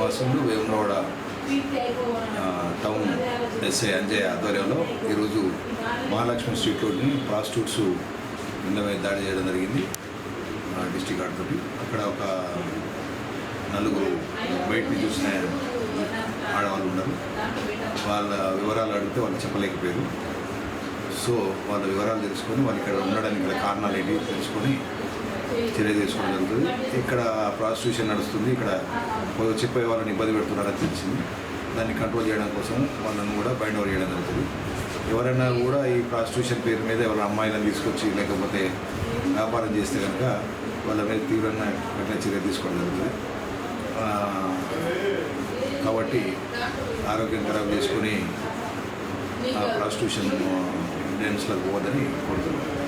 Srinivasulu Vemulawada town SI Anjay ఆధ్వర్యంలో ఈరోజు Mahalakshmi street రోడ్ని ప్రాస్టిట్యూట్స్ నిన్నమే దాడి చేయడం జరిగింది. డిస్టిక్ ఆడతోటి అక్కడ ఒక నలుగురు బయట నుంచి చూసిన ఆడవాళ్ళు ఉన్నారు. వాళ్ళ వివరాలు అడిగితే వాళ్ళు చెప్పలేకపోయారు. సో వాళ్ళ వివరాలు తెలుసుకొని వాళ్ళు ఇక్కడ ఉండడానికి గల కారణాలు ఏంటి తెలుసుకొని చర్య తీసుకోవడం జరుగుతుంది. ఇక్కడ ప్రాసిక్యూషన్ నడుస్తుంది. ఇక్కడ చెప్పే వాళ్ళని ఇబ్బంది పెడుతున్నారని తెలిసింది. దాన్ని కంట్రోల్ చేయడం కోసం వాళ్ళని కూడా బైండ్ ఓవర్ చేయడం జరుగుతుంది. ఎవరైనా కూడా ఈ ప్రాస్టిట్యూషన్ పేరు మీద ఎవరైనా అమ్మాయిలను తీసుకొచ్చి లేకపోతే వ్యాపారం చేస్తే కనుక వాళ్ళ మీద తీవ్రంగా కఠిన చర్య తీసుకోవడం జరుగుతుంది. కాబట్టి ఆరోగ్యం ఖరాబ్ చేసుకొని ఆ ప్రాస్టిట్యూషన్ డ్యాన్స్లకు పోవద్దని కోరుతున్నాను.